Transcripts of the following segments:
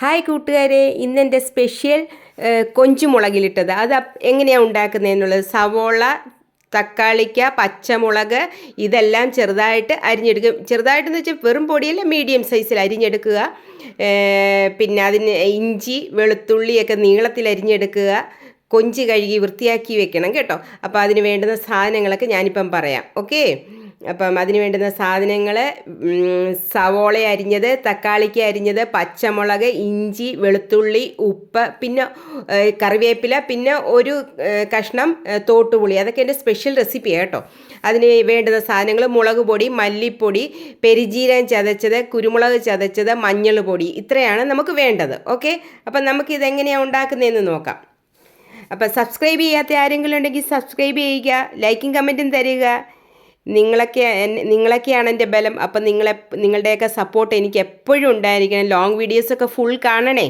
Hi കൂട്ടുകാരെ ഇന്നെന്റെ special കൊഞ്ചുമുളകിലിട്ടത്. അത് എങ്ങനെയാണ് ഉണ്ടാക്കുന്നതെന്നുള്ളത് സവോള തക്കാളിക്ക പച്ചമുളക് ഇതെല്ലാം ചെറുതായിട്ട് അരിഞ്ഞെടുക്കും. ചെറുതായിട്ടെന്ന് വെച്ചാൽ വെറും പൊടിയല്ല മീഡിയം സൈസിൽ അരിഞ്ഞെടുക്കുക. പിന്നെ അതിന് ഇഞ്ചി വെളുത്തുള്ളിയൊക്കെ നീളത്തിൽ അരിഞ്ഞെടുക്കുക. കൊഞ്ച് കഴുകി വൃത്തിയാക്കി വെക്കണം കേട്ടോ. അപ്പോൾ അതിന് വേണ്ടുന്ന സാധനങ്ങളൊക്കെ ഞാനിപ്പം പറയാം. ഓക്കേ? അപ്പം അതിന് വേണ്ടുന്ന സാധനങ്ങൾ സവോള അരിഞ്ഞത് തക്കാളിക്ക് അരിഞ്ഞത് പച്ചമുളക് ഇഞ്ചി വെളുത്തുള്ളി ഉപ്പ് പിന്നെ കറിവേപ്പില പിന്നെ ഒരു കഷ്ണം തോട്ടുപുളി. അതൊക്കെ എന്റെ സ്പെഷ്യൽ റെസിപ്പിയാണ് കേട്ടോ. അതിന് വേണ്ടുന്ന സാധനങ്ങൾ മുളക് പൊടി മല്ലിപ്പൊടി പെരിജീരകം ചതച്ചത് കുരുമുളക് ചതച്ചത് മഞ്ഞൾ പൊടി. ഇത്രയാണ് നമുക്ക് വേണ്ടത്. ഓക്കെ? അപ്പം നമുക്കിതെങ്ങനെയാണ് ഉണ്ടാക്കുന്നതെന്ന് നോക്കാം. അപ്പം സബ്സ്ക്രൈബ് ചെയ്യാത്ത ആരെങ്കിലും ഉണ്ടെങ്കിൽ സബ്സ്ക്രൈബ് ചെയ്യുക ലൈക്കും കമന്റും തരിക. നിങ്ങളൊക്കെ നിങ്ങളൊക്കെയാണ് എന്റെ ബലം. അപ്പം നിങ്ങളെ നിങ്ങളുടെയൊക്കെ സപ്പോർട്ട് എനിക്ക് എപ്പോഴും ഉണ്ടായിരിക്കണം. ലോങ് വീഡിയോസൊക്കെ ഫുൾ കാണണേ.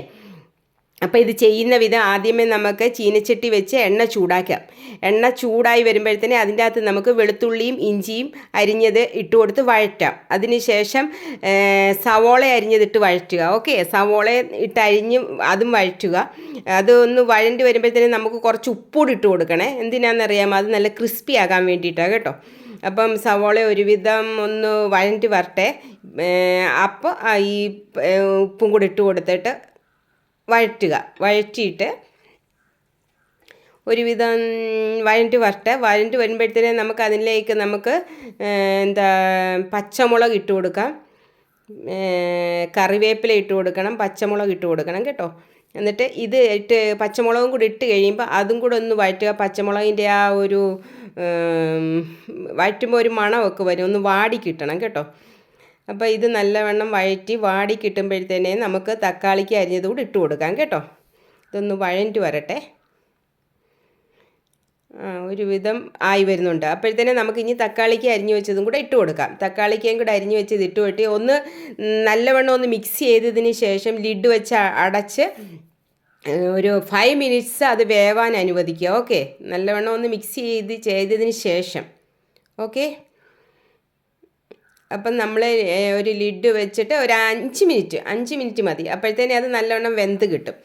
അപ്പോൾ ഇത് ചെയ്യുന്ന വിധം ആദ്യമേ നമുക്ക് ചീനച്ചട്ടി വെച്ച് എണ്ണ ചൂടാക്കാം. എണ്ണ ചൂടായി വരുമ്പോഴത്തേനെ അതിന്റെ അകത്ത് നമുക്ക് വെളുത്തുള്ളിയും ഇഞ്ചിയും അരിഞ്ഞത് ഇട്ട് കൊടുത്ത് വഴറ്റാം. അതിനുശേഷം സവോള അരിഞ്ഞതിട്ട് വഴറ്റുക. ഓക്കെ? സവോള ഇട്ട് അരിഞ്ഞ് അതും വഴറ്റുക. അതൊന്ന് വഴണ്ടി വരുമ്പോഴത്തേനും നമുക്ക് കുറച്ച് ഉപ്പൂടി ഇട്ട് കൊടുക്കണേ. എന്തിനാണെന്നറിയാമോ അത് നല്ല ക്രിസ്പി ആകാൻ വേണ്ടിയിട്ടാണ് കേട്ടോ. അപ്പം സവോള ഒരുവിധം ഒന്ന് വഴറ്റി വരട്ടെ. അപ്പോൾ ഈ ഉപ്പും കൂടി ഇട്ട് കൊടുത്തിട്ട് വഴറ്റുക. വഴറ്റിയിട്ട് ഒരുവിധം വഴറ്റി വരട്ടെ. വഴറ്റി വരുമ്പോഴത്തേനും നമുക്ക് അതിലേക്ക് നമുക്ക് എന്താ പച്ചമുളക് ഇട്ട് കൊടുക്കാം. കറിവേപ്പില ഇട്ട് കൊടുക്കണം. പച്ചമുളക് ഇട്ട് കൊടുക്കണം കേട്ടോ. എന്നിട്ട് ഇത് ഇട്ട് പച്ചമുളകും കൂടി ഇട്ട് കഴിയുമ്പോൾ അതും കൂടെ ഒന്ന് വഴറ്റുക. പച്ചമുളകിന്റെ ആ ഒരു വഴറ്റുമ്പോൾ ഒരു മണമൊക്കെ വരും. ഒന്ന് വാടി കിട്ടണം കേട്ടോ. അപ്പോൾ ഇത് നല്ലവണ്ണം വഴറ്റി വാടി കിട്ടുമ്പോഴത്തേനെ നമുക്ക് തക്കാളിക്ക് അരിഞ്ഞത് കൂടി ഇട്ട് കൊടുക്കാം കേട്ടോ. ഇതൊന്ന് വഴഞ്ഞിട്ട് വരട്ടെ. ഒരുവിധം ആയി വരുന്നുണ്ട്. അപ്പോഴത്തേനെ നമുക്ക് ഇനി തക്കാളിക്ക് അരിഞ്ഞു വെച്ചതും കൂടെ ഇട്ട് കൊടുക്കാം. തക്കാളിക്കയും കൂടെ അരിഞ്ഞു വെച്ചത് ഇട്ട് വെട്ടി ഒന്ന് നല്ലവണ്ണം ഒന്ന് മിക്സ് ചെയ്തതിന് ശേഷം ലിഡ് വെച്ച് അടച്ച് ഒരു ഫൈവ് മിനിറ്റ്സ് അത് വേവാൻ അനുവദിക്കുക. ഓക്കെ നല്ലവണ്ണം ഒന്ന് മിക്സ് ചെയ്ത് ചെയ്തതിന് ശേഷം. ഓക്കെ? അപ്പം നമ്മൾ ഒരു ലിഡ് വെച്ചിട്ട് ഒരു അഞ്ച് മിനിറ്റ് അഞ്ച് മിനിറ്റ് മതി. അപ്പോഴത്തേനും അത് നല്ലവണ്ണം വെന്ത് കിട്ടും.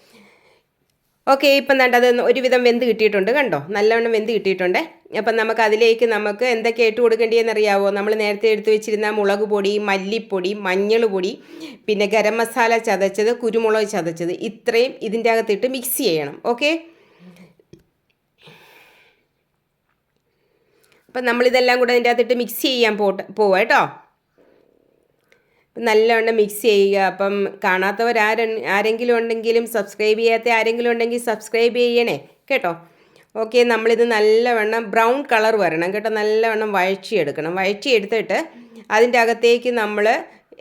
ഓക്കെ ഇപ്പം നട്ടത് ഒരുവിധം വെന്ത് കിട്ടിയിട്ടുണ്ട് കണ്ടോ? നല്ലവണ്ണം വെന്ത് കിട്ടിയിട്ടുണ്ട്. അപ്പം നമുക്ക് അതിലേക്ക് നമുക്ക് എന്തൊക്കെ ഇട്ട് കൊടുക്കേണ്ടതെന്ന് അറിയാവോ നമ്മൾ നേരത്തെ എടുത്ത് വെച്ചിരുന്ന മുളക് പൊടി മല്ലിപ്പൊടി മഞ്ഞൾ പൊടി പിന്നെ ഗരം മസാല ചതച്ചത് കുരുമുളക് ചതച്ചത് ഇത്രയും ഇതിന്റെ അകത്തിട്ട് മിക്സ് ചെയ്യണം. ഓക്കെ? അപ്പം നമ്മളിതെല്ലാം കൂടെ അതിന്റെ അകത്തിട്ട് മിക്സ് ചെയ്യാൻ പോട്ട് പോവാം കേട്ടോ. നല്ലവണ്ണം മിക്സ് ചെയ്യുക. അപ്പം കാണാത്തവർ ആരും ആരെങ്കിലും ഉണ്ടെങ്കിലും സബ്സ്ക്രൈബ് ചെയ്യാത്ത ആരെങ്കിലും ഉണ്ടെങ്കിൽ സബ്സ്ക്രൈബ് ചെയ്യണേ കേട്ടോ. ഓക്കെ നമ്മളിത് നല്ലവണ്ണം ബ്രൗൺ കളർ വരണം കേട്ടോ. നല്ലവണ്ണം വഴച്ചിയെടുക്കണം. വഴച്ചിയെടുത്തിട്ട് അതിന്റെ അകത്തേക്ക് നമ്മൾ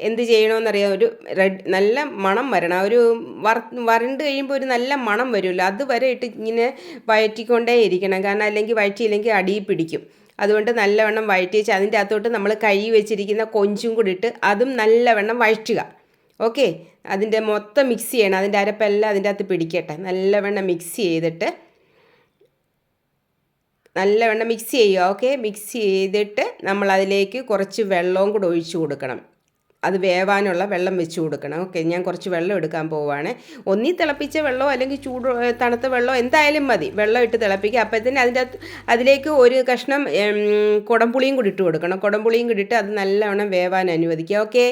എന്ത് ചെയ്യണമെന്നറിയാം ഒരു റെഡ് നല്ല മണം വരണം. ഒരു വറ വരണ്ട് കഴിയുമ്പോൾ ഒരു നല്ല മണം വരുമല്ലോ. അതുവരെ ഇട്ട് ഇങ്ങനെ വഴറ്റിക്കൊണ്ടേ ഇരിക്കണം കാരണം അല്ലെങ്കിൽ വഴറ്റിയില്ലെങ്കിൽ അടിയിൽ പിടിക്കും. അതുകൊണ്ട് നല്ലവണ്ണം വഴറ്റി വെച്ച് അതിന്റെ അകത്തോട്ട് നമ്മൾ കഴുകി വെച്ചിരിക്കുന്ന കൊഞ്ചും കൂടി ഇട്ട് അതും നല്ലവണ്ണം വഴറ്റുക. ഓക്കെ? അതിന്റെ മൊത്തം മിക്സ് ചെയ്യണം. അതിന്റെ അരപ്പെല്ലാം അതിന്റെ അകത്ത് പിടിക്കട്ടെ. നല്ലവണ്ണം മിക്സ് ചെയ്തിട്ട് നല്ലവണ്ണം മിക്സ് ചെയ്യുക. ഓക്കെ? മിക്സ് ചെയ്തിട്ട് നമ്മൾ അതിലേക്ക് കുറച്ച് വെള്ളവും കൂടെ ഒഴിച്ചു കൊടുക്കണം. അത് വേവാനുള്ള വെള്ളം വെച്ച് കൊടുക്കണം. ഓക്കെ ഞാൻ കുറച്ച് വെള്ളം എടുക്കാൻ പോവുകയാണ് ഒന്നീ തിളപ്പിച്ച വെള്ളമോ അല്ലെങ്കിൽ ചൂട് തണുത്ത വെള്ളമോ എന്തായാലും മതി. വെള്ളം ഇട്ട് തിളപ്പിക്കുക. അപ്പോഴത്തേന് അതിന്റെ അതിലേക്ക് ഒരു കഷ്ണം കുടംപുളിയും കൂടി ഇട്ട് കൊടുക്കണം. കുടംപുളിയും കൂടി ഇട്ട് അത് നല്ലവണ്ണം വേവാൻ അനുവദിക്കുക. ഓക്കെ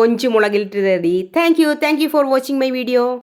കൊഞ്ചു മുളകിലിട്ട് ready thank you. Thank you for watching my video.